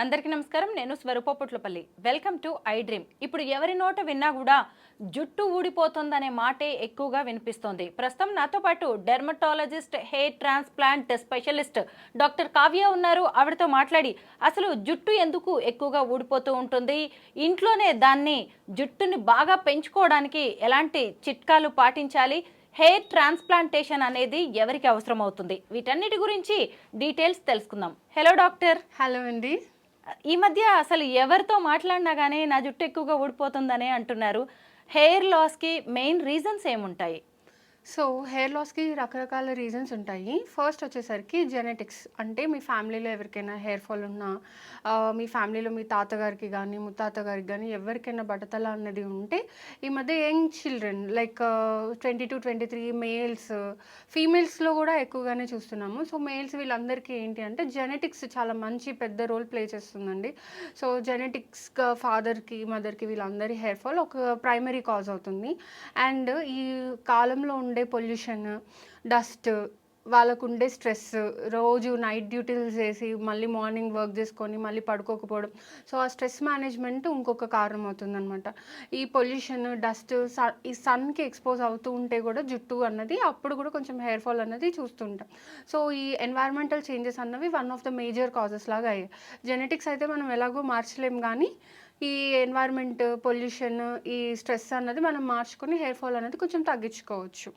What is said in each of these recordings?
అందరికీ నమస్కారం. నేను స్వరూపపుట్లపల్లి వెల్కమ్ టు ఐ డ్రీమ్ ఇప్పుడు ఎవరి నోట విన్నా కూడా జుట్టు ఊడిపోతుందనే మాటే ఎక్కువగా వినిపిస్తోంది. ప్రస్తుతం నాతో పాటు dermatologist hair transplant specialist doctor Kavya ఉన్నారు. ఆవిడతో మాట్లాడి అసలు జుట్టు ఎందుకు ఎక్కువగా ఊడిపోతూ ఉంటుంది? ఇంట్లోనే దాన్ని జుట్టుని బాగా పెంచుకోవడానికి ఎలాంటి చిట్కాలు పాటించాలి? హెయిర్ ట్రాన్స్ప్లాంటేషన్ అనేది ఎవరికి అవసరం అవుతుంది వీటన్నిటి గురించి డీటెయిల్స్ తెలుసుకుందాం. హలో డాక్టర్ హలో అండి. ఈ మధ్య అసలు ఎవరితో మాట్లాడినా కానీ నా జుట్టు ఎక్కువగా ఊడిపోతుందనే అంటున్నారు. హెయిర్ లాస్కి మెయిన్ రీజన్స్ ఏముంటాయి? సో హెయిర్ లాస్కి రకరకాల రీజన్స్ ఉంటాయి. ఫస్ట్ వచ్చేసరికి జెనెటిక్స్ అంటే మీ ఫ్యామిలీలో ఎవరికైనా హెయిర్ ఫాల్ ఉన్నా మీ ఫ్యామిలీలో మీ తాతగారికి కానీ ముత్తాత గారికి కానీ ఎవరికైనా బట్టతల అన్నది ఉంటే ఈ మధ్య young children like twenty two twenty three males ఫీమేల్స్లో కూడా ఎక్కువగానే చూస్తున్నాము. సో మేల్స్ వీళ్ళందరికీ ఏంటి అంటే జెనెటిక్స్ చాలా మంచి పెద్ద రోల్ ప్లే చేస్తుందండి. సో జెనెటిక్స్గా ఫాదర్కి మదర్కి వీళ్ళందరి హెయిర్ ఫాల్ ఒక ప్రైమరీ కాజ్ అవుతుంది. అండ్ ఈ కాలంలో ఉండే పొల్యూషన్ డస్ట్ వాళ్ళకు ఉండే స్ట్రెస్ రోజు నైట్ డ్యూటీలు చేసి మళ్ళీ మార్నింగ్ వర్క్ చేసుకొని మళ్ళీ పడుకోకపోవడం. సో ఆ స్ట్రెస్ మేనేజ్మెంట్ ఇంకొక కారణం అవుతుందన్నమాట ఈ పొల్యూషన్ డస్ట్ ఈ సన్కి ఎక్స్పోజ్ అవుతూ ఉంటే కూడా జుట్టు అన్నది అప్పుడు కూడా కొంచెం హెయిర్ ఫాల్ అన్నది చూస్తుంటాం. సో ఈ ఎన్వైరన్మెంటల్ చేంజెస్ అన్నవి one of the major causes లాగా అయ్యాయి. జెనెటిక్స్ అయితే మనం ఎలాగో మార్చలేం కానీ ఈ ఎన్వైరన్మెంట్ పొల్యూషన్ ఈ స్ట్రెస్ అన్నది మనం మార్చుకొని హెయిర్ ఫాల్ అనేది కొంచెం తగ్గించుకోవచ్చు.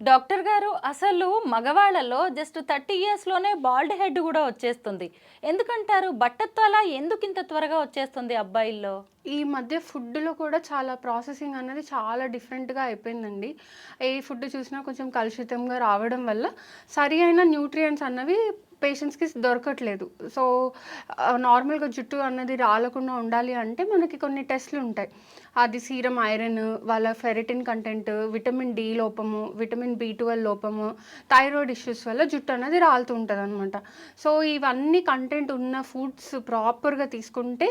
డాక్టర్ గారు అసలు మగవాళ్ళలో జస్ట్ థర్టీ ఇయర్స్లోనే బాల్డ్ హెడ్ కూడా వచ్చేస్తుంది. ఎందుకంటారు? బట్టత్వాల ఎందుకు ఇంత త్వరగా వచ్చేస్తుంది అబ్బాయిల్లో? ఈ మధ్య ఫుడ్లో కూడా చాలా ప్రాసెసింగ్ అనేది చాలా డిఫరెంట్గా అయిపోయిందండి. ఏ ఫుడ్ చూసినా కొంచెం కలుషితంగా రావడం వల్ల సరి అయిన న్యూట్రియంట్స్ అన్నవి పేషెంట్స్కి దొరకట్లేదు. సో నార్మల్గా జుట్టు అన్నది రాలకుండా ఉండాలి అంటే మనకి కొన్ని టెస్ట్లు ఉంటాయి. అది సీరం ఐరన్ వాళ్ళ ఫెరిటిన్ కంటెంట్ విటమిన్ డి లోపము విటమిన్ బి ట్వెల్వ్ లోపము థైరాయిడ్ ఇష్యూస్ వల్ల జుట్టు అనేది రాలుతూ ఉంటుంది అనమాట సో ఇవన్నీ కంటెంట్ ఉన్న ఫుడ్స్ ప్రాపర్గా తీసుకుంటే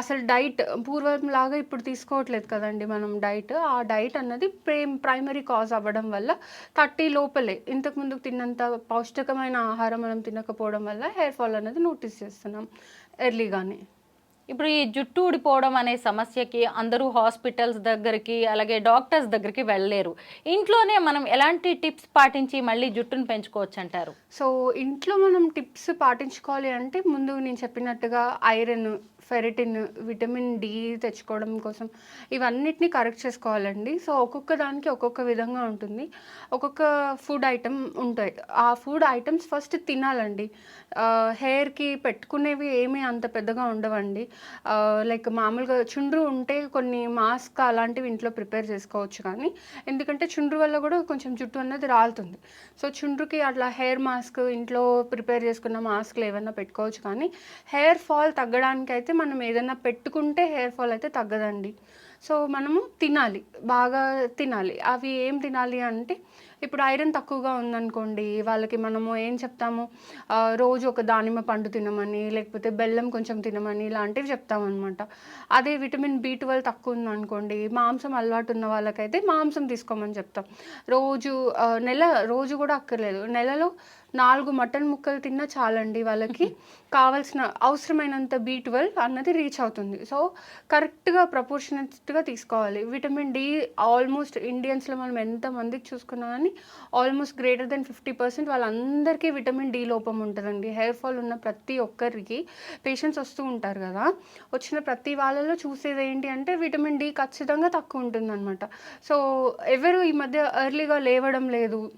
అసలు డైట్ పూర్వం లాగా ఇప్పుడు తీసుకోవట్లేదు కదండి మనం డైట్. ఆ డైట్ అన్నది ప్రేమ్ ప్రైమరీ కాజ్ అవ్వడం వల్ల థర్టీ లోపలే. ఇంతకుముందు తిన్నంత పౌష్టికమైన ఆహారం మనం తినకపోవడం వల్ల హెయిర్ ఫాల్ అనేది నోటీస్ చేస్తున్నాం ఎర్లీగానే. ఇప్పుడు ఈ జుట్టు ఊడిపోవడం అనే సమస్యకి అందరూ హాస్పిటల్స్ దగ్గరికి అలాగే డాక్టర్స్ దగ్గరికి వెళ్ళలేరు. ఇంట్లోనే మనం ఎలాంటి టిప్స్ పాటించి మళ్ళీ జుట్టును పెంచుకోవచ్చు అంటారు సో ఇంట్లో మనం టిప్స్ పాటించుకోవాలి అంటే ముందు నేను చెప్పినట్టుగా ఐరన్ ఫెరిటిన్ విటమిన్ డి తెచ్చుకోవడం కోసం ఇవన్నిటిని కరెక్ట్ చేసుకోవాలండి. సో ఒక్కొక్క దానికి ఒక్కొక్క విధంగా ఉంటుంది. ఒక్కొక్క ఫుడ్ ఐటమ్ ఉంటాయి. ఆ ఫుడ్ ఐటమ్స్ ఫస్ట్ తినాలండి. హెయిర్కి పెట్టుకునేవి ఏమీ అంత పెద్దగా ఉండవండి. లైక్ మామూలుగా చుండ్రు ఉంటే కొన్ని మాస్క్ అలాంటివి ఇంట్లో ప్రిపేర్ చేసుకోవచ్చు కానీ ఎందుకంటే చుండ్రు వల్ల కూడా కొంచెం జుట్టు అన్నది రాలుతుంది. సో చుండ్రుకి అట్లా హెయిర్ మాస్క్ ఇంట్లో ప్రిపేర్ చేసుకున్న మాస్క్లు ఏమైనా పెట్టుకోవచ్చు కానీ హెయిర్ ఫాల్ తగ్గడానికి అయితే మనం ఏదైనా పెట్టుకుంటే హెయిర్ ఫాల్ అయితే తగ్గదండి. సో మనము తినాలి బాగా తినాలి. అవి ఏం తినాలి అంటే ఇప్పుడు ఐరన్ తక్కువగా ఉందనుకోండి వాళ్ళకి మనము ఏం చెప్తాము? రోజు ఒక దానిమ్మ పండు తినమని లేకపోతే బెల్లం కొంచెం తినమని ఇలాంటివి చెప్తామన్నమాట. అదే విటమిన్ బి ట్వెల్వ్ తక్కువ ఉందనుకోండి మాంసం అలవాటు ఉన్న వాళ్ళకైతే మాంసం తీసుకోమని చెప్తాం. రోజు నెల రోజు కూడా అక్కర్లేదు. నెలలో నాలుగు మటన్ ముక్కలు తిన్నా చాలండి వాళ్ళకి. కావాల్సిన అవసరమైనంత బి ట్వెల్వ్ అన్నది రీచ్ అవుతుంది. సో కరెక్ట్గా ప్రపోర్షనట్గా తీసుకోవాలి. విటమిన్ డి ఆల్మోస్ట్ ఇండియన్స్లో మనం ఎంతమందికి చూసుకున్నా కానీ almost greater than fifty percent వాళ్ళందరికీ విటమిన్ డి లోపం ఉంటుందండి. హెయిర్ ఫాల్ ఉన్న ప్రతి ఒక్కరికి పేషెంట్స్ వస్తూ ఉంటారు కదా. వచ్చిన ప్రతి వాళ్ళలో చూసేది ఏంటి అంటే విటమిన్ డి ఖచ్చితంగా తక్కువ ఉంటుందన్నమాట. సో ఎవరు ఈ మధ్య ఎర్లీగా లేవడం లేదు.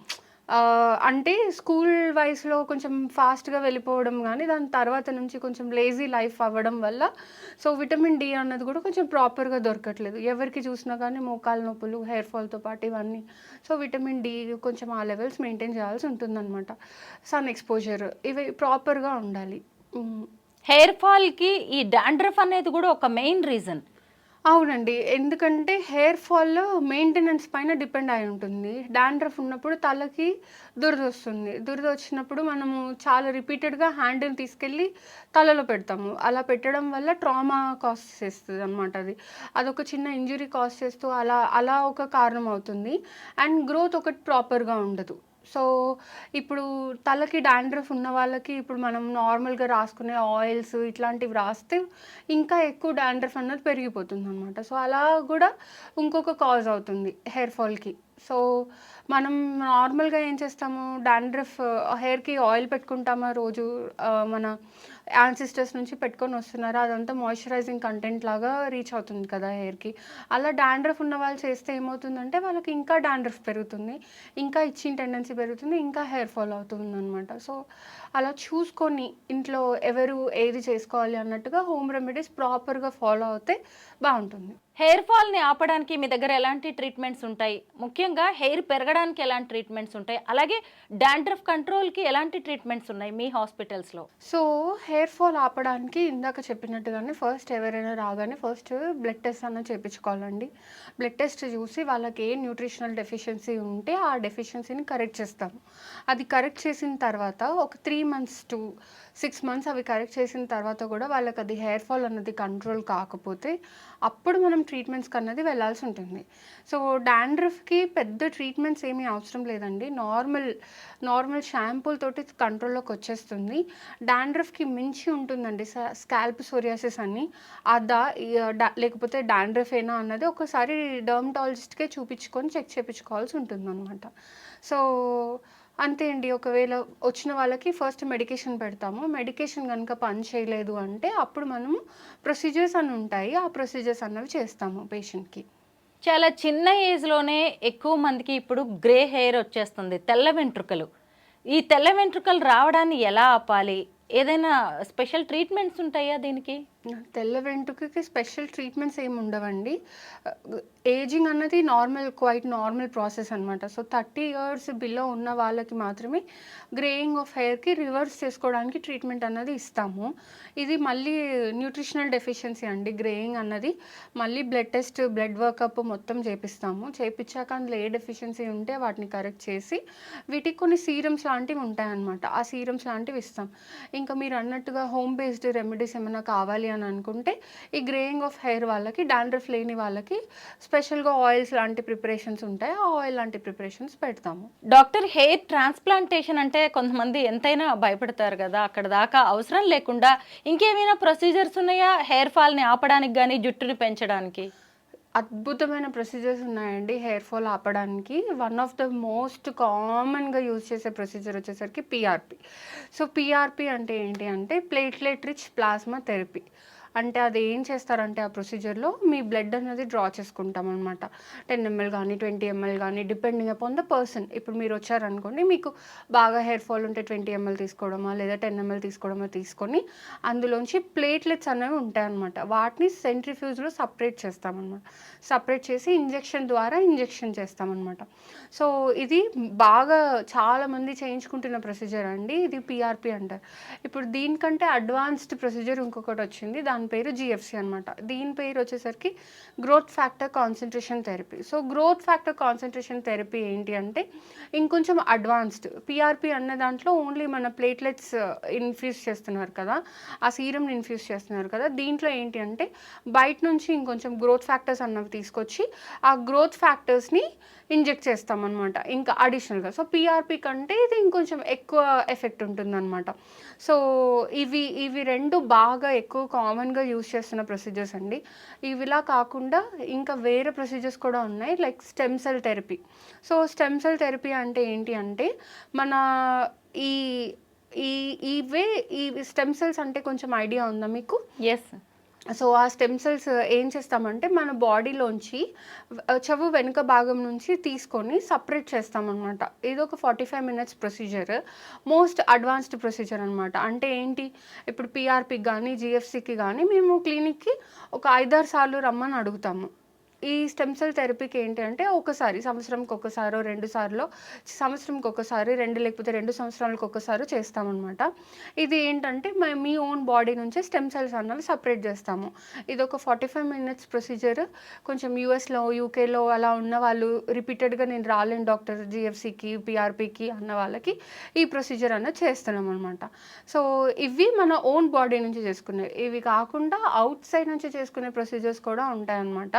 అంటే స్కూల్ వయసులో కొంచెం ఫాస్ట్గా వెళ్ళిపోవడం కానీ దాని తర్వాత నుంచి కొంచెం లేజీ లైఫ్ అవ్వడం వల్ల సో విటమిన్ డి అన్నది కూడా కొంచెం ప్రాపర్గా దొరకట్లేదు. ఎవరికి చూసినా కానీ మోకాలు నొప్పులు హెయిర్ ఫాల్తో పాటు ఇవన్నీ. సో విటమిన్ డి కొంచెం ఆ లెవెల్స్ మెయింటైన్ చేయాల్సి ఉంటుందన్నమాట. సన్ ఎక్స్పోజర్ ఇవి ప్రాపర్గా ఉండాలి. హెయిర్ ఫాల్కి ఈ డాండ్రఫ్ అనేది కూడా ఒక మెయిన్ రీజన్. అవునండి. ఎందుకంటే హెయిర్ ఫాల్లో మెయింటెనెన్స్ పైన డిపెండ్ అయి ఉంటుంది. డాండ్రఫ్ ఉన్నప్పుడు తలకి దురదొస్తుంది. దురదొచ్చినప్పుడు మనము చాలా రిపీటెడ్‌గా హ్యాండిల్ తీసుకెళ్ళి తలలో పెడతాము. అలా పెట్టడం వల్ల ట్రామా కాస్ట్ చేస్తుంది అనమాట అది. అదొక చిన్న ఇంజురీ కాస్ చేస్తూ అలా అలా ఒక కారణం అవుతుంది. అండ్ గ్రోత్ ఒకటి ప్రాపర్‌గా ఉండదు. సో, ఇప్పుడు తలకి డాండ్రఫ్ ఉన్న వాళ్ళకి ఇప్పుడు మనం నార్మల్‌గా రాసుకునే ఆయిల్స్ ఇట్లాంటివి రాస్తే ఇంకా ఎక్కువ డాండ్రఫ్ అన్నది పెరిగిపోతుందనమాట. సో, అలా కూడా ఇంకొక కాజ్ అవుతుంది హెయిర్ ఫాల్‌కి. సో, మనం నార్మల్‌గా ఏం చేస్తాము డాండ్రఫ్ హెయిర్‌కి ఆయిల్ పెట్టుకుంటామా రోజు మన యాన్సిస్టర్స్ నుంచి పెట్టుకొని వస్తున్నారు. అదంతా మాయిశ్చరైజింగ్ కంటెంట్ లాగా రీచ్ అవుతుంది కదా హెయిర్‌కి. అలా డాండ్రఫ్ ఉన్న వాళ్ళు చేస్తే ఏమవుతుందంటే వాళ్ళకి ఇంకా డాండ్రఫ్ పెరుగుతుంది. ఇంకా ఇచ్చిన టెండెన్సీ పెరుగుతుంది. ఇంకా హెయిర్ ఫాల్ అవుతుంది అనమాట సో, అలా చూసుకొని ఇంట్లో ఎవరు ఏది చేసుకోవాలి అన్నట్టుగా హోమ్ రెమెడీస్ ప్రాపర్‌గా ఫాలో అవుతే బాగుంటుంది హెయిర్ ఫాల్‌ని ఆపడానికి మీ దగ్గర ఎలాంటి ట్రీట్మెంట్స్ ఉంటాయి? ముఖ్యంగా హెయిర్ పెరగడానికి ఎలాంటి ట్రీట్మెంట్స్ ఉంటాయి? అలాగే డాండ్రఫ్ కంట్రోల్‌కి ఎలాంటి ట్రీట్మెంట్స్ ఉన్నాయి మీ హాస్పిటల్స్‌లో? సో, హెయిర్ ఫాల్ ఆపడానికి ఇందాక చెప్పినట్టుగానే ఫస్ట్ ఎవరైనా రాగానే ఫస్ట్ బ్లడ్ టెస్ట్ అన్న చేపించుకోవాలండి. బ్లడ్ టెస్ట్ చూసి వాళ్ళకి ఏ న్యూట్రిషనల్ డెఫిషియన్సీ ఉంటే ఆ డెఫిషియన్సీని కరెక్ట్ చేస్తాము. అది కరెక్ట్ చేసిన తర్వాత ఒక three months to six months అవి కరెక్ట్ చేసిన తర్వాత కూడా వాళ్ళకి అది హెయిర్ ఫాల్ అన్నది కంట్రోల్ కాకపోతే అప్పుడు మనం ట్రీట్మెంట్స్‌కి అన్నది వెళ్ళాల్సి ఉంటుంది. సో, డాండ్రఫ్‌కి పెద్ద ట్రీట్మెంట్స్ ఏమీ అవసరం లేదండి. నార్మల్ నార్మల్ షాంపూలతోటి కంట్రోల్‌లోకి వచ్చేస్తుంది. డాండ్రఫ్‌కి మించి ఉంటుందండి స్కాల్ప్ సోరియాసిస్ అని. అదా లేకపోతే డ లేకపోతే అన్నది ఒకసారి డర్మటాలజిస్ట్కే చూపించుకొని చెక్ చేపించుకోవాల్సి ఉంటుందనమాట. సో, అంతే అండి. ఒకవేళ వచ్చిన వాళ్ళకి ఫస్ట్ మెడికేషన్ పెడతాము. మెడికేషన్ కనుక పని చేయలేదు అంటే అప్పుడు మనము ప్రొసీజర్స్ అని ఉంటాయి. ఆ ప్రొసీజర్స్ అన్నవి చేస్తాము పేషెంట్‌కి. చాలా చిన్న ఏజ్‌లోనే ఎక్కువ మందికి ఇప్పుడు గ్రే హెయిర్ వచ్చేస్తుంది. తెల్ల వెంట్రుకలు. ఈ తెల్ల వెంట్రుకలు రావడాన్ని ఎలా ఆపాలి? ఏదైనా స్పెషల్ ట్రీట్మెంట్స్ ఉంటాయా దీనికి? తెల్ల వెంట్రుకకి స్పెషల్ ట్రీట్మెంట్స్ ఏమి ఉండవండి. ఏజింగ్ అన్నది నార్మల్ క్వైట్ నార్మల్ ప్రాసెస్ అనమాట. సో, 30 ఇయర్స్ బిలో ఉన్న వాళ్ళకి మాత్రమే గ్రేయింగ్ ఆఫ్ హెయిర్‌కి రివర్స్ చేసుకోవడానికి ట్రీట్మెంట్ అన్నది ఇస్తాము. ఇది మళ్ళీ న్యూట్రిషనల్ డెఫిషియన్సీ అండి గ్రేయింగ్ అన్నది. మళ్ళీ బ్లడ్ టెస్ట్, బ్లడ్ వర్కప్ మొత్తం చేపిస్తాము. చేపిచ్చాక అందులో ఏ డెఫిషియన్సీ ఉంటే వాటిని కరెక్ట్ చేసి వీటికి కొన్ని సీరమ్స్ లాంటివి ఉంటాయన్నమాట. ఆ సీరమ్స్ లాంటివి ఇస్తాం. ఇంకా మీరు అన్నట్టుగా హోమ్ బేస్డ్ రెమెడీస్ ఏమైనా కావాలి అని అనుకుంటే ఈ గ్రేయింగ్ ఆఫ్ హెయిర్ వాళ్ళకి డాండ్రఫ్ లేని వాళ్ళకి స్పెషల్‌గా ఆయిల్స్ లాంటి ప్రిపరేషన్స్ ఉంటాయి. ఆ ఆయిల్ లాంటి ప్రిపరేషన్స్ పెడతాము. డాక్టర్ హెయిర్ ట్రాన్స్‌ప్లాంటేషన్ అంటే కొంతమంది ఎంతైనా భయపడతారు కదా అక్కడ దాకా అవసరం లేకుండా ఇంకేమైనా ప్రొసీజర్స్ ఉన్నాయా? హెయిర్ ఫాల్‌ని ఆపడానికి కానీ జుట్టుని పెంచడానికి? అద్భుతమైన ప్రొసీజర్స్ ఉన్నాయండి హెయిర్ ఫాల్ ఆపడానికి. వన్ ఆఫ్ ద మోస్ట్ కామన్‌గా యూజ్ చేసే ప్రొసీజర్ వచ్చేసరికి పీఆర్పి సో, పిఆర్పి అంటే ఏంటి అంటే ప్లేట్లెట్ రిచ్ ప్లాస్మా థెరపీ. అంటే అది ఏం చేస్తారంటే ఆ ప్రొసీజర్‌లో మీ బ్లడ్ అనేది డ్రా చేసుకుంటాం అనమాట టెన్ ఎంఎల్ కానీ ట్వంటీ ఎంఎల్ కానీ డిపెండింగ్ అపాన్ ద పర్సన్. ఇప్పుడు మీరు వచ్చారనుకోండి మీకు బాగా హెయిర్ ఫాల్ ఉంటే 20 ఎంఎల్ తీసుకోవడమా, లేదా 10 ఎంఎల్ తీసుకోవడమా తీసుకొని అందులోంచి ప్లేట్లెట్స్ అనేవి ఉంటాయన్నమాట. వాటిని సెంట్రిఫ్యూజ్‌లో సపరేట్ చేస్తామన్నమాట. సపరేట్ చేసి ఇంజెక్షన్ ద్వారా ఇంజెక్షన్ చేస్తామన్నమాట. సో, ఇది బాగా చాలామంది చేయించుకుంటున్న ప్రొసీజర్ అండి. ఇది పిఆర్పి అంటారు. ఇప్పుడు దీనికంటే అడ్వాన్స్డ్ ప్రొసీజర్ ఇంకొకటి వచ్చింది. దాని దాని పేరు జిఎఫ్సి అనమాట. దీని పేరు వచ్చేసరికి growth factor concentration therapy. So, growth factor concentration therapy ఏంటి అంటే ఇంకొంచెం అడ్వాన్స్డ్. పీఆర్‌పీ అన్న దాంట్లో ఓన్లీ మన ప్లేట్లెట్స్ ఇన్‌ఫ్యూజ్ uh, చేస్తున్నారు కదా! ఆ సీరం ఇన్‌ఫ్యూజ్ చేస్తున్నారు కదా! దీంట్లో ఏంటి అంటే బయట నుంచి ఇంకొంచెం గ్రోత్ ఫ్యాక్టర్స్ అన్నవి తీసుకొచ్చి ఆ గ్రోత్ ఫ్యాక్టర్స్‌ని ఇంజెక్ట్ చేస్తామన్నమాట. ఇంకా అడిషనల్‌గా. సో, పీఆర్‌పీ కంటే ఇది ఇంకొంచెం ఎక్కువ ఎఫెక్ట్ ఉంటుందన్నమాట. సో, ఇవి ఇవి రెండు బాగా ఎక్కువ కామన్ కామన్‌గా యూజ్ చేస్తున్న ప్రొసీజర్స్ అండి. ఇవిలా కాకుండా ఇంకా వేరే ప్రొసీజర్స్ కూడా ఉన్నాయి. Like stem cell therapy. So, stem cell therapy అంటే ఏంటి అంటే మన ఈ ఈ ఇవే ఈ స్టెమ్ సెల్స్ అంటే కొంచెం ఐడియా ఉందా మీకు? ఎస్ సో, ఆ స్టెమ్ సెల్స్ ఏం చేస్తామంటే మన బాడీలోంచి చెవు వెనుక భాగం నుంచి తీసుకొని సపరేట్ చేస్తామన్నమాట. ఇదొక 45 minutes procedure. Most advanced procedure అనమాట. అంటే ఏంటి ఇప్పుడు పీఆర్‌పీకి కానీ జిఎఫ్సికి కానీ మేము క్లినిక్‌కి ఒక 5, 6 సార్లు రమ్మని అడుగుతాము. ఈ స్టెమ్ సెల్ థెరపీకి ఏంటి అంటే ఒకసారి సంవత్సరంకి ఒకసారో రెండు సార్లు సంవత్సరంకి ఒకసారి రెండు లేకపోతే రెండు సంవత్సరాలకు ఒకసారి చేస్తామన్నమాట. ఇది ఏంటంటే మీ ఓన్ బాడీ నుంచే స్టెమ్ సెల్స్ అన్నవి సపరేట్ చేస్తాము. ఇది ఒక ఫార్టీ ఫైవ్ మినిట్స్ ప్రొసీజర్. కొంచెం యూఎస్లో యూకేలో అలా ఉన్న వాళ్ళు రిపీటెడ్గా నేను రాలేను డాక్టర్ జిఎఫ్సికి పిఆర్పికి అన్న వాళ్ళకి ఈ ప్రొసీజర్ అన్న చేస్తున్నాం అనమాట సో ఇవి మన ఓన్ బాడీ నుంచి చేసుకునేవి ఇవి కాకుండా అవుట్ సైడ్ నుంచి చేసుకునే ప్రొసీజర్స్ కూడా ఉంటాయన్నమాట.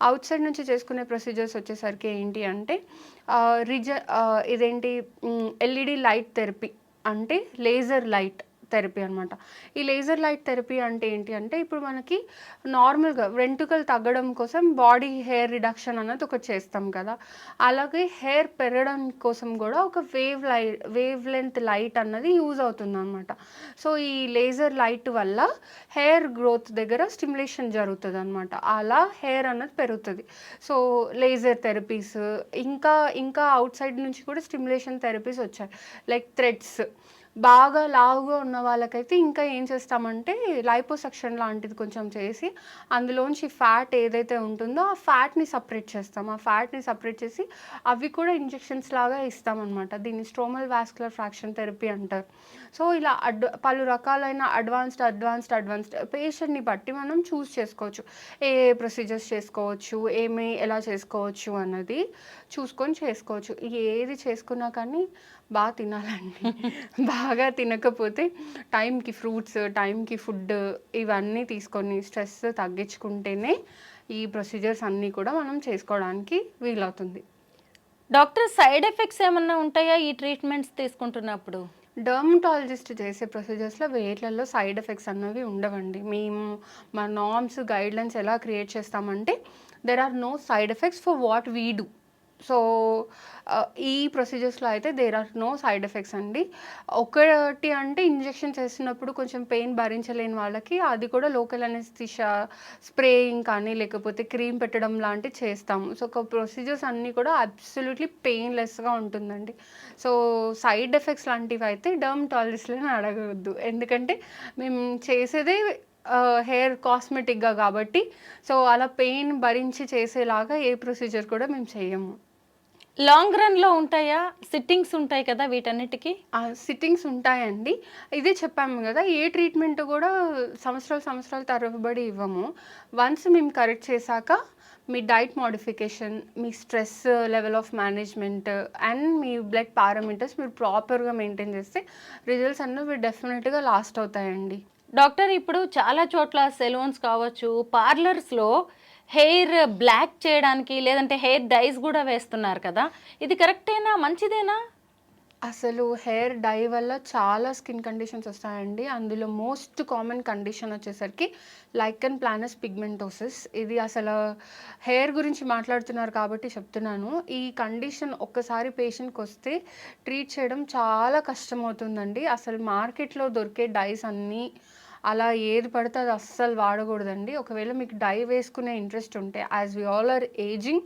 అవుట్ సైడ్ నుంచి చేసుకునే ప్రొసీజర్స్ వచ్చేసరికి ఏంటి అంటే రిజ ఇదేంటి ఎల్ఈడి లైట్ థెరపీ అంటే లేజర్ లైట్. థెరపీ అనమాట ఈ లేజర్ లైట్ థెరపీ అంటే ఏంటి అంటే ఇప్పుడు మనకి నార్మల్గా వెంట్రుకలు తగ్గడం కోసం బాడీ హెయిర్ రిడక్షన్ అన్నది ఒకటి చేస్తాం కదా. అలాగే హెయిర్ పెరగడం కోసం కూడా ఒక wave light wavelength light అన్నది యూజ్ అవుతుంది అనమాట సో ఈ లేజర్ లైట్ వల్ల హెయిర్ గ్రోత్ దగ్గర స్టిమ్యులేషన్ జరుగుతుంది అనమాట అలా హెయిర్ అన్నది పెరుగుతుంది. సో లేజర్ థెరపీస్ ఇంకా ఇంకా అవుట్ సైడ్ నుంచి కూడా స్టిమ్యులేషన్ థెరపీస్ వచ్చాయి. Like threads. బాగా లావుగా ఉన్న వాళ్ళకైతే ఇంకా ఏం చేస్తామంటే లైపోసెక్షన్ లాంటిది కొంచెం చేసి అందులోంచి ఫ్యాట్ ఏదైతే ఉంటుందో ఆ ఫ్యాట్ని సపరేట్ చేస్తాం. ఆ ఫ్యాట్ని సపరేట్ చేసి అవి కూడా ఇంజెక్షన్స్ లాగా ఇస్తామన్నమాట. దీన్ని స్ట్రోమల్ వాస్కులర్ ఫ్రాక్షన్ థెరపీ అంటారు. సో ఇలా అడ్ పలు రకాలైన అడ్వాన్స్డ్ అడ్వాన్స్డ్ అడ్వాన్స్డ్ పేషెంట్ని బట్టి మనం చూస్ చేసుకోవచ్చు. ఏ ఏ ప్రొసీజర్స్ చేసుకోవచ్చు ఏమి ఎలా చేసుకోవచ్చు అన్నది చూసుకొని చేసుకోవచ్చు. ఏది చేసుకున్నా కానీ బాగా తినాలండి. బాగా తినకపోతే టైంకి ఫ్రూట్స్ టైంకి ఫుడ్ ఇవన్నీ తీసుకొని స్ట్రెస్ తగ్గించుకుంటేనే ఈ ప్రొసీజర్స్ అన్నీ కూడా మనం చేసుకోవడానికి వీలవుతుంది. డాక్టర్ సైడ్ ఎఫెక్ట్స్ ఏమన్నా ఉంటాయా ఈ ట్రీట్మెంట్స్ తీసుకుంటున్నప్పుడు? డర్మటాలజిస్ట్ చేసే ప్రొసీజర్స్లో వేట్లలో సైడ్ ఎఫెక్ట్స్ అన్నవి ఉండవండి. మేము మా నార్మ్స్ గైడ్లైన్స్ ఎలా క్రియేట్ చేస్తామంటే there are no side effects for what we do so ఈ ప్రొసీజర్స్లో అయితే there are no side effects అండి. ఒకటి అంటే ఇంజెక్షన్ చేసినప్పుడు కొంచెం పెయిన్ భరించలేని వాళ్ళకి అది కూడా లోకల్ అనెస్థిషా స్ప్రేయింగ్ కానీ లేకపోతే క్రీమ్ పెట్టడం లాంటివి చేస్తాము. సో ఒక ప్రొసీజర్స్ అన్నీ కూడా అబ్సల్యూట్లీ పెయిన్లెస్గా ఉంటుందండి. సో సైడ్ ఎఫెక్ట్స్ లాంటివి అయితే డర్మటాలజిస్ట్లని అడగవద్దు. ఎందుకంటే మేము చేసేదే హెయిర్ కాస్మెటిక్గా కాబట్టి సో అలా పెయిన్ భరించి చేసేలాగా ఏ ప్రొసీజర్ కూడా మేము చేయము లాంగ్ రన్లో ఉంటాయా? సిట్టింగ్స్ ఉంటాయి కదా వీటన్నిటికీ? సిట్టింగ్స్ ఉంటాయండి. ఇదే చెప్పాము కదా ఏ ట్రీట్మెంట్ కూడా సంవత్సరాలు సంవత్సరాలు తరబడి ఇవ్వము. వన్స్ మేము కరెక్ట్ చేశాక మీ diet modification me stress level of management and me blood parameters మీరు ప్రాపర్గా మెయింటైన్ చేస్తే రిజల్ట్స్ అన్నవి డెఫినెట్గా లాస్ట్ అవుతాయండి. డాక్టర్ ఇప్పుడు చాలా చోట్ల సెలూన్స్ కావచ్చు పార్లర్స్లో హెయిర్ బ్లాక్ చేయడానికి లేదంటే హెయిర్ డైస్ కూడా వేస్తున్నారు కదా? ఇది కరెక్టేనా? మంచిదేనా? అసలు హెయిర్ డై వల్ల చాలా స్కిన్ కండిషన్స్ వస్తాయండి. అందులో మోస్ట్ కామన్ కండిషన్ వచ్చేసరికి లైక్ అండ్ ప్లానస్ పిగ్మెంటోసిస్. ఇది అసలు హెయిర్ గురించి మాట్లాడుతున్నారు కాబట్టి చెప్తున్నాను. ఈ కండిషన్ ఒక్కసారి పేషెంట్కి వస్తే ట్రీట్ చేయడం చాలా కష్టమవుతుందండి. అసలు మార్కెట్లో దొరికే డైస్ అన్నీ అలా ఏది పడితే అది అస్సలు వాడకూడదండి. ఒకవేళ మీకు డై వేసుకునే ఇంట్రెస్ట్ ఉంటే as we all are ageing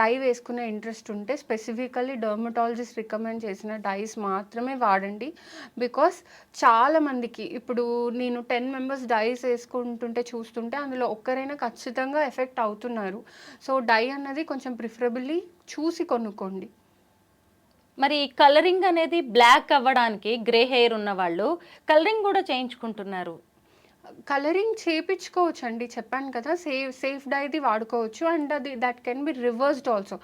dye వేసుకునే ఇంట్రెస్ట్ ఉంటే స్పెసిఫికల్లీ డర్మటాలజిస్ట్ రికమెండ్ చేసిన డైస్ మాత్రమే వాడండి. బికాస్ చాలా మందికి ఇప్పుడు నేను టెన్ మెంబర్స్ డైస్ వేసుకుంటుంటే చూస్తుంటే అందులో ఒక్కరైనా ఖచ్చితంగా ఎఫెక్ట్ అవుతున్నారు. సో డై అన్నది కొంచెం ప్రిఫరబుల్లీ చూసి కొనుక్కోండి. మరి కలరింగ్ అనేది బ్లాక్ అవ్వడానికి గ్రే హెయిర్ ఉన్న వాళ్ళు కలరింగ్ కూడా చేయించుకుంటున్నారు. కలరింగ్ చేపించుకోవచ్చు అండి చెప్పాను కదా సేఫ్ సేఫ్ డైది వాడుకోవచ్చు అండ్ అది that can be reversed also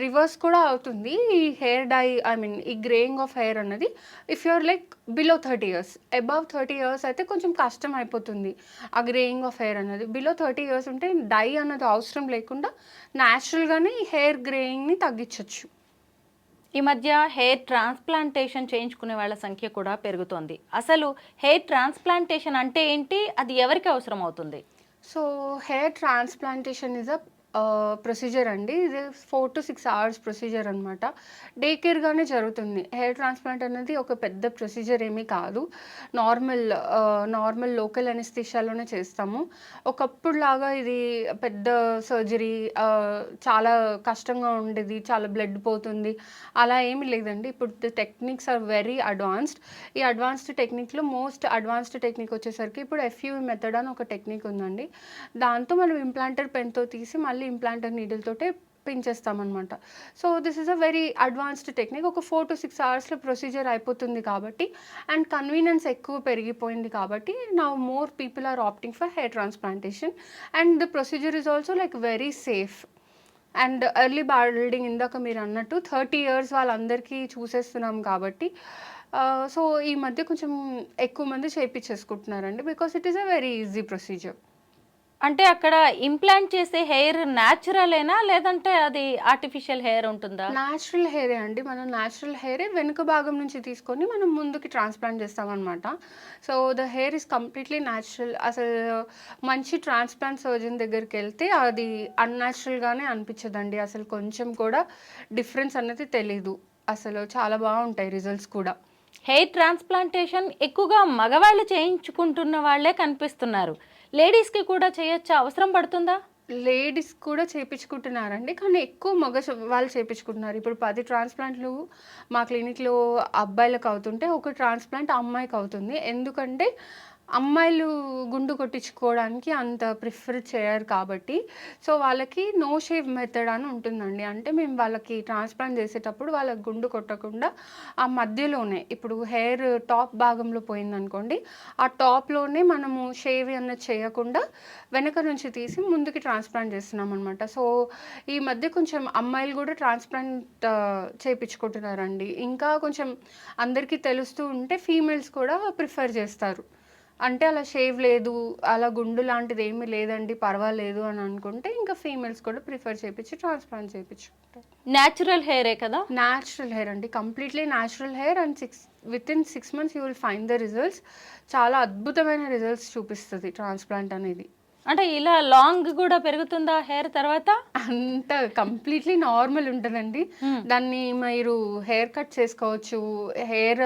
reverse కూడా అవుతుంది ఈ హెయిర్ డై ఐ మీన్ ఈ గ్రేయింగ్ ఆఫ్ హెయిర్ అన్నది. If you're like below thirty years above thirty years అయితే కొంచెం కష్టం అయిపోతుంది ఆ గ్రేయింగ్ ఆఫ్ హెయిర్ అన్నది. బిలో థర్టీ ఇయర్స్ ఉంటే డై అన్నది అవసరం లేకుండా న్యాచురల్గానే ఈ హెయిర్ గ్రేయింగ్ని తగ్గించవచ్చు ఈ మధ్య హెయిర్ ట్రాన్స్ప్లాంటేషన్ చేయించుకునే వాళ్ళ సంఖ్య కూడా పెరుగుతోంది. అసలు హెయిర్ ట్రాన్స్ప్లాంటేషన్ అంటే ఏంటి? అది ఎవరికి అవసరం అవుతుంది so hair transplantation is a procedure అండి. ఇది four to six hours procedure అనమాట డే కేర్గానే జరుగుతుంది. హెయిర్ ట్రాన్స్ప్లాంట్ అనేది ఒక పెద్ద ప్రొసీజర్ ఏమీ కాదు. నార్మల్ నార్మల్ లోకల్ అనిస్థిషాలోనే చేస్తాము. ఒకప్పుడు లాగా ఇది పెద్ద సర్జరీ చాలా కష్టంగా ఉండేది. చాలా బ్లడ్ పోతుంది. అలా ఏమీ లేదండి. ఇప్పుడు టెక్నిక్స్ ఆర్ వెరీ అడ్వాన్స్డ్ ఈ అడ్వాన్స్డ్ టెక్నిక్లో మోస్ట్ అడ్వాన్స్డ్ టెక్నిక్ వచ్చేసరికి ఇప్పుడు ఎఫ్యూ మెథడ్ అని ఒక టెక్నిక్ ఉందండి. దాంతో మనం ఇంప్లాంటర్ పెన్తో తీసి మళ్ళీ ఇంప్లాంటర్ నీడిల్తోటే పెంచేస్తామన్నమాట. So this is a very advanced technique ఒక ఫోర్ టు సిక్స్ అవర్స్లో ప్రొసీజర్ అయిపోతుంది కాబట్టి అండ్ కన్వీనియన్స్ ఎక్కువ పెరిగిపోయింది కాబట్టి నా more people are opting for hair transplantation and the procedure is also like very safe and early balding ఇందాక మీరు అన్నట్టు థర్టీ ఇయర్స్ వాళ్ళందరికీ చూసేస్తున్నాం కాబట్టి సో ఈ మధ్య కొంచెం ఎక్కువ మంది చేయించేసుకుంటున్నారండి because it is a very easy procedure అంటే అక్కడ ఇంప్లాంట్ చేసే హెయిర్ న్యాచురలేనా లేదంటే అది ఆర్టిఫిషియల్ హెయిర్ ఉంటుందా? న్యాచురల్ హెయిరే అండి. మనం న్యాచురల్ హెయిరే వెనుక భాగం నుంచి తీసుకొని మనం ముందుకి ట్రాన్స్ప్లాంట్ చేస్తామన్నమాట. So the hair is completely natural అసలు మంచి ట్రాన్స్ప్లాంట్ సర్జన్ దగ్గరికి వెళ్తే అది అన్యాచురల్గానే అనిపించదండి. అసలు కొంచెం కూడా డిఫరెన్స్ అనేది తెలీదు. అసలు చాలా బాగుంటాయి రిజల్ట్స్ కూడా. హెయిర్ ట్రాన్స్ప్లాంటేషన్ ఎక్కువగా మగవాళ్ళు చేయించుకుంటున్న వాళ్ళే కనిపిస్తున్నారు. లేడీస్కి కూడా చేయొచ్చా? అవసరం పడుతుందా? లేడీస్ కూడా చేయించుకుంటున్నారండి కానీ ఎక్కువ మగ వాళ్ళు చేయించుకుంటున్నారు ఇప్పుడు పది ట్రాన్స్ప్లాంట్లు మా క్లినిక్లో అబ్బాయిలకు అవుతుంటే ఒక ట్రాన్స్ప్లాంట్ అమ్మాయికి అవుతుంది. ఎందుకంటే అమ్మాయిలు గుండు కొట్టించుకోవడానికి అంత ప్రిఫర్ చేయరు కాబట్టి. సో వాళ్ళకి నో షేవ్ మెథడ్ అని ఉంటుందండి. అంటే మేము వాళ్ళకి ట్రాన్స్ప్లాంట్ చేసేటప్పుడు వాళ్ళకి గుండు కొట్టకుండా ఆ మధ్యలోనే ఇప్పుడు హెయిర్ టాప్ భాగంలో పోయిందనుకోండి ఆ టాప్లోనే మనము షేవ్ అన్నది చేయకుండా వెనక నుంచి తీసి ముందుకి ట్రాన్స్ప్లాంట్ చేస్తున్నాం అనమాట సో ఈ మధ్య కొంచెం అమ్మాయిలు కూడా ట్రాన్స్ప్లాంట్ చేయించుకుంటున్నారండి. ఇంకా కొంచెం అందరికీ తెలుస్తూ ఉంటే ఫీమేల్స్ కూడా ప్రిఫర్ చేస్తారు. అంటే అలా షేవ్ లేదు అలా గుండు లాంటిది ఏమీ లేదండి పర్వాలేదు అని అనుకుంటే ఇంకా ఫీమేల్స్ కూడా ప్రిఫర్ చేయించి ట్రాన్స్ప్లాంట్ చేయించుకుంటారు న్యాచురల్ హెయిరే కదా? న్యాచురల్ హెయిర్ అండి. Completely natural hair and six within six months you will find the results చాలా అద్భుతమైన రిజల్ట్స్ చూపిస్తుంది ట్రాన్స్ప్లాంట్ అనేది. అంటే ఇలా లాంగ్ కూడా పెరుగుతుందా హెయిర్ తర్వాత? అంత కంప్లీట్లీ నార్మల్ ఉంటుందండి. దాన్ని మీరు హెయిర్ కట్ చేసుకోవచ్చు. హెయిర్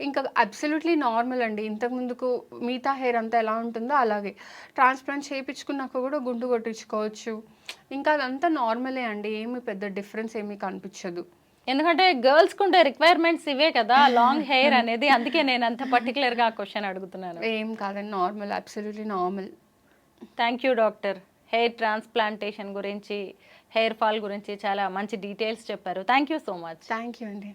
ఇంకా అబ్సల్యూట్లీ నార్మల్ అండి. ఇంతకు ముందుకు మిగతా హెయిర్ అంతా ఎలా ఉంటుందో అలాగే. ట్రాన్స్ప్లాంట్ చేయించుకున్నాక కూడా గుండు కొట్టించుకోవచ్చు. ఇంకా అదంతా నార్మలే అండి. ఏమి పెద్ద డిఫరెన్స్ ఏమీ కనిపించదు. ఎందుకంటే గర్ల్స్ కుండే రిక్వైర్మెంట్స్ ఇవే కదా లాంగ్ హెయిర్ అనేది. అందుకే నేను అంత పర్టికులర్గా క్వశ్చన్ అడుగుతున్నాను. ఏం కాదండి. Normal absolutely normal. Thank you doctor hair transplantation గురించి హెయిర్ ఫాల్ గురించి చాలా మంచి డీటెయిల్స్ చెప్పారు. Thank you so much thank you అండి.